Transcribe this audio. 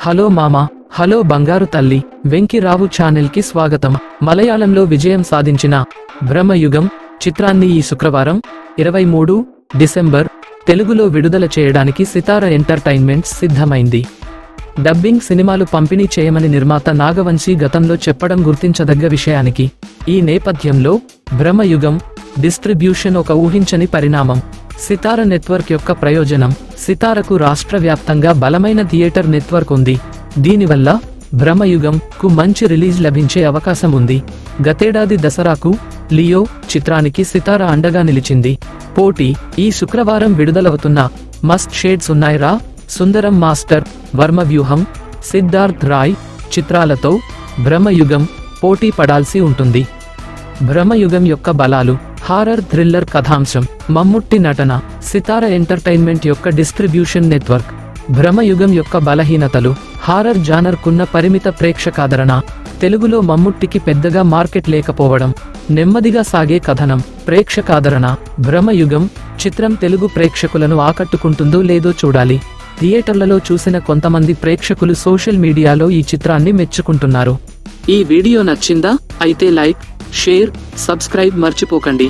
Hello మామా hello బంగారు తల్లి వెంకిరావు ఛానెల్కి స్వాగతం. మలయాళంలో విజయం సాధించిన బ్రహ్మయుగం చిత్రాన్ని ఈ శుక్రవారం ఇరవై మూడు డిసెంబర్ తెలుగులో విడుదల చేయడానికి సితార ఎంటర్టైన్మెంట్స్ సిద్ధమైంది. డబ్బింగ్ సినిమాలు పంపిణీ చేయమని నిర్మాత నాగవంశీ గతంలో చెప్పడం గుర్తించదగ్గ విషయానికి ఈ నేపథ్యంలో బ్రహ్మయుగం డిస్ట్రిబ్యూషన్ ఒక ఊహించని పరిణామం. సితార నెట్వర్క్ యొక్క ప్రయోజనం. సితారకు రాష్ట్ర వ్యాప్తంగా బలమైన థియేటర్ నెట్వర్క్ ఉంది. దీనివల్ల బ్రహ్మయుగం కు మంచి రిలీజ్ లభించే అవకాశం ఉంది. గతేడాది దసరాకు లియో చిత్రానికి సితార అండగా నిలిచింది. పోటీ ఈ శుక్రవారం విడుదలవుతున్న మస్ట్ షేడ్స్ ఉన్నాయిరా సుందరం మాస్టర్ వర్మ వ్యూహం సిద్ధార్థ్ రాయ్ చిత్రాలతో బ్రహ్మయుగం పోటీ పడాల్సి ఉంటుంది. భ్రమయుగం యొక్క బలాలు హారర్ థ్రిల్లర్ కథాంశం మమ్ముట్టి నటన సితార ఎంటర్టైన్మెంట్ యొక్క డిస్ట్రిబ్యూషన్ నెట్వర్క్. భ్రమయుగం యొక్క బలహీనతలు హారర్ జానర్కున్న పరిమిత ప్రేక్షకాదరణ తెలుగులో మమ్ముట్టికి పెద్దగా మార్కెట్ లేకపోవడం నెమ్మదిగా సాగే కథనం ప్రేక్షకాదరణ. భ్రమయుగం చిత్రం తెలుగు ప్రేక్షకులను ఆకట్టుకుంటుందో లేదో చూడాలి. థియేటర్లలో చూసిన కొంతమంది ప్రేక్షకులు సోషల్ మీడియాలో ఈ చిత్రాన్ని మెచ్చుకుంటున్నారు. ఈ వీడియో నచ్చిందా? అయితే లైక్ షేర్ సబ్స్క్రైబ్ మర్చిపోకండి.